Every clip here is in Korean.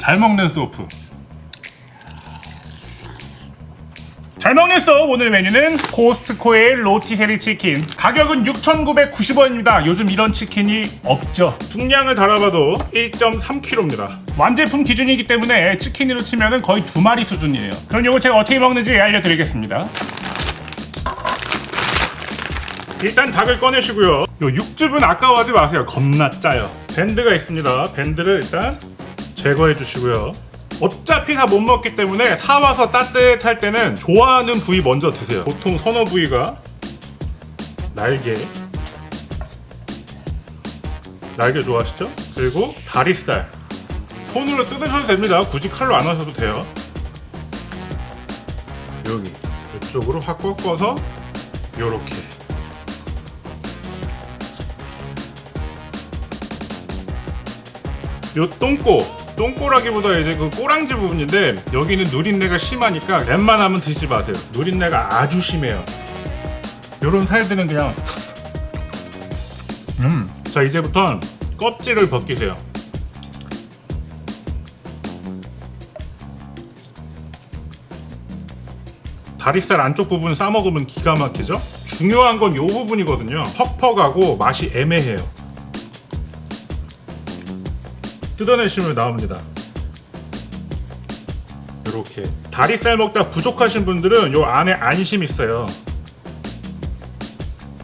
잘 먹는 소프. 잘 먹는 소 오늘 메뉴는 코스트코의 로티세리 치킨. 가격은 6,990원입니다. 요즘 이런 치킨이 없죠. 중량을 달아봐도 1.3kg입니다. 완제품 기준이기 때문에 치킨으로 치면 거의 두 마리 수준이에요. 그럼 이거 제가 어떻게 먹는지 알려드리겠습니다. 일단 닭을 꺼내시고요. 요 육즙은 아까워하지 마세요. 겁나 짜요. 밴드가 있습니다. 밴드를 일단 제거해 주시고요 어차피 다 못 먹기 때문에 사와서 따뜻할 때는 좋아하는 부위 먼저 드세요. 보통 선호 부위가 날개, 날개 좋아하시죠? 그리고 다리살. 손으로 뜯으셔도 됩니다. 굳이 칼로 안 하셔도 돼요. 여기 이쪽으로 확 꺾어서 요렇게. 요 똥꼬 똥꼬라기보다 이제 그 꼬랑지 부분인데 여기는 누린내가 심하니까 웬만하면 드시지 마세요. 누린내가 아주 심해요. 요런 살들은 그냥 음 자 이제부턴 껍질을 벗기세요. 다리살 안쪽 부분 싸먹으면 기가 막히죠? 중요한 건 요 부분이거든요. 퍽퍽하고 맛이 애매해요 뜯어내시면 나옵니다. 이렇게 다리살 먹다 부족하신 분들은 요 안에 안심 있어요.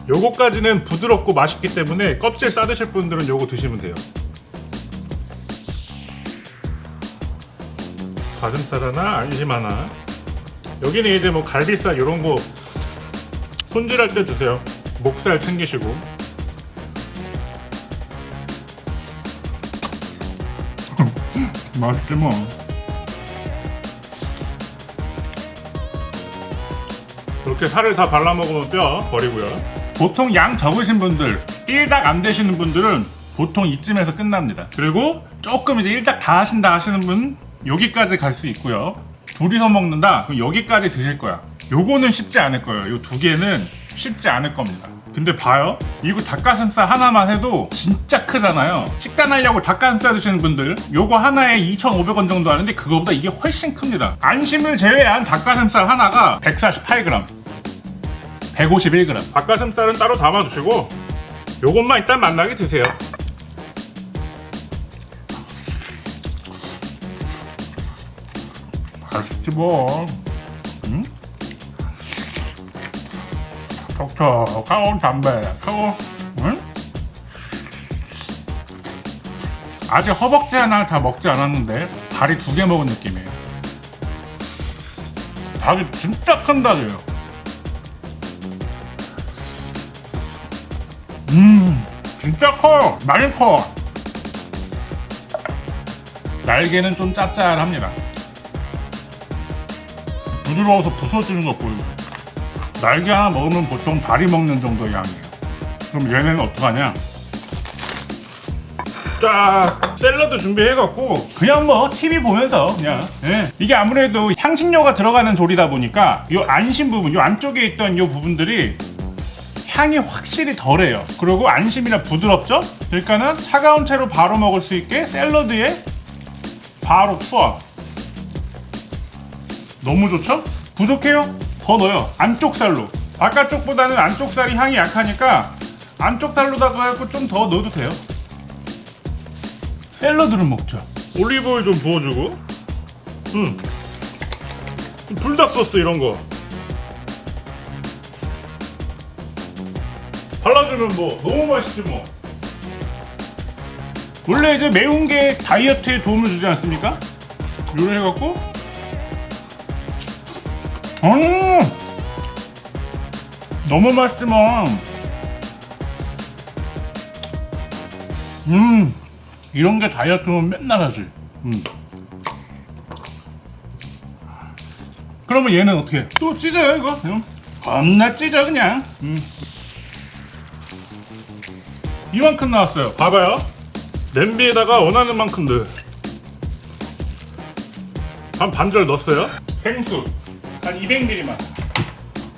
요거까지는 부드럽고 맛있기 때문에 껍질 싸드실 분들은 요거 드시면 돼요. 가슴살 하나, 안심 하나. 여기는 이제 뭐 갈비살 이런 거 손질할 때 드세요. 목살 챙기시고. 맛있지 뭐. 이렇게 살을 다 발라 먹으면 뼈 버리고요. 보통 양 적으신 분들, 1닭 안 되시는 분들은 보통 이쯤에서 끝납니다. 그리고 조금 이제 1닭 다 하신다 하시는 분 여기까지 갈 수 있고요. 둘이서 먹는다? 그럼 여기까지 드실 거야. 요거는 쉽지 않을 거예요. 요 두 개는 쉽지 않을 겁니다. 근데 봐요. 이거 닭가슴살 하나만 해도 진짜 크잖아요. 식단하려고 닭가슴살 드시는 분들 요거 하나에 2,500원 정도 하는데 그거보다 이게 훨씬 큽니다. 안심을 제외한 닭가슴살 하나가 148g. 151g. 닭가슴살은 따로 담아두시고 요것만 일단 만나게 드세요. 맛있지 뭐. 응? 촉촉하고 담백하고 응? 아직 허벅지 하나를 다 먹지 않았는데 다리 두 개 먹은 느낌이에요. 닭이 진짜 큰 닭이에요. 음 진짜 커요. 많이 커. 날개는 좀 짭짤합니다. 부드러워서 부서지는 거 보여요 날개 하나 먹으면 보통 다리 먹는 정도의 양이에요. 그럼 얘네는 어떡하냐? 자, 샐러드 준비해갖고 그냥 뭐 TV 보면서 그냥 예. 이게 아무래도 향신료가 들어가는 조리다 보니까 이 안심 부분, 이 안쪽에 있던 이 부분들이 향이 확실히 덜해요. 그리고 안심이라 부드럽죠? 그러니까는 차가운 채로 바로 먹을 수 있게 샐러드에 바로 투하. 너무 좋죠? 부족해요? 더 넣어요. 안쪽 살로. 바깥 쪽보다는 안쪽 살이 향이 약하니까 안쪽 살로다가 해갖고 좀 더 넣어도 돼요. 샐러드를 먹자. 올리브오일 좀 부어주고. 음. 불닭 소스 이런 거. 발라주면 뭐 너무 맛있지 뭐. 원래 이제 매운 게 다이어트에 도움을 주지 않습니까? 요래 해갖고 음 너무 맛있지만 음 이런 게 다이어트면 맨날 하지 음. 그러면 얘는 어떻게 또 찢어요 이거 음. 겁나 찢어 그냥 음. 이만큼 나왔어요 봐봐요 냄비에다가 원하는 만큼 넣어 한 반절 넣었어요 생수 한 200ml만.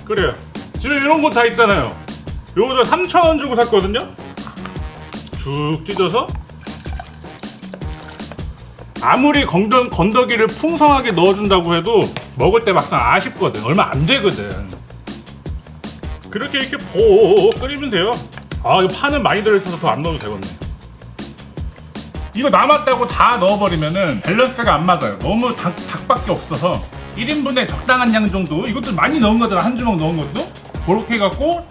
그래요. 집에 이런 거다 있잖아요. 요거 저 3,000원 주고 샀거든요. 쭉 찢어서 아무리 건더, 건더기를 풍성하게 넣어준다고 해도 먹을 때 막상 아쉽거든. 얼마 안 되거든. 그렇게 이렇게 보 끓이면 돼요. 아, 이거 파는 많이 들어있어서 더 안 넣어도 되겠네. 이거 남았다고 다 넣어버리면은 밸런스가 안 맞아요. 너무 닭, 닭밖에 없어서 1인분에 적당한 양 정도 이것도 많이 넣은 거잖아. 한 주먹 넣은 것도. 그렇게 해갖고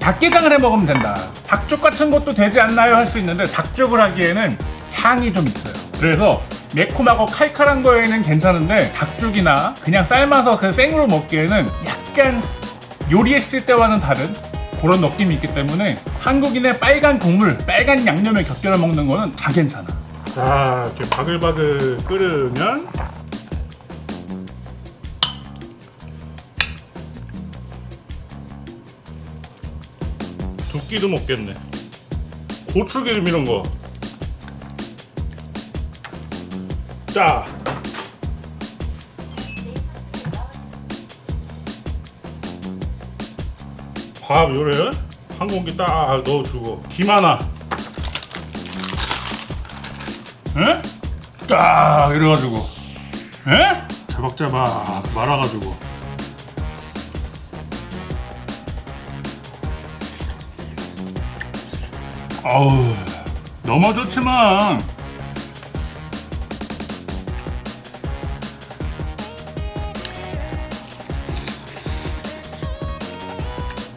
닭게장을 해 먹으면 된다. 닭죽 같은 것도 되지 않나요? 할 수 있는데 닭죽을 하기에는 향이 좀 있어요. 그래서 매콤하고 칼칼한 거에는 괜찮은데 닭죽이나 그냥 삶아서 그 생으로 먹기에는 약간 요리했을 때와는 다른 그런 느낌이 있기 때문에 한국인의 빨간 국물, 빨간 양념에 곁들여 먹는 거는 다 괜찮아. 자, 이렇게 바글바글 끓으면 두 끼도 먹겠네. 고추기름 이런 거. 자. 밥 요래 한 공기 딱 넣어주고 김 하나. 에? 딱 이래가지고, 에? 자박자박 말아가지고. 아우 너무 좋지만.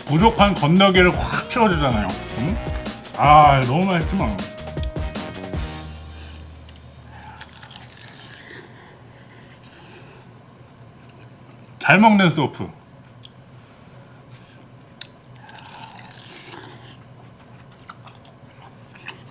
부족한 건더기를 확 채워주잖아요. 응? 아 너무 맛있지만. 잘 먹는 소프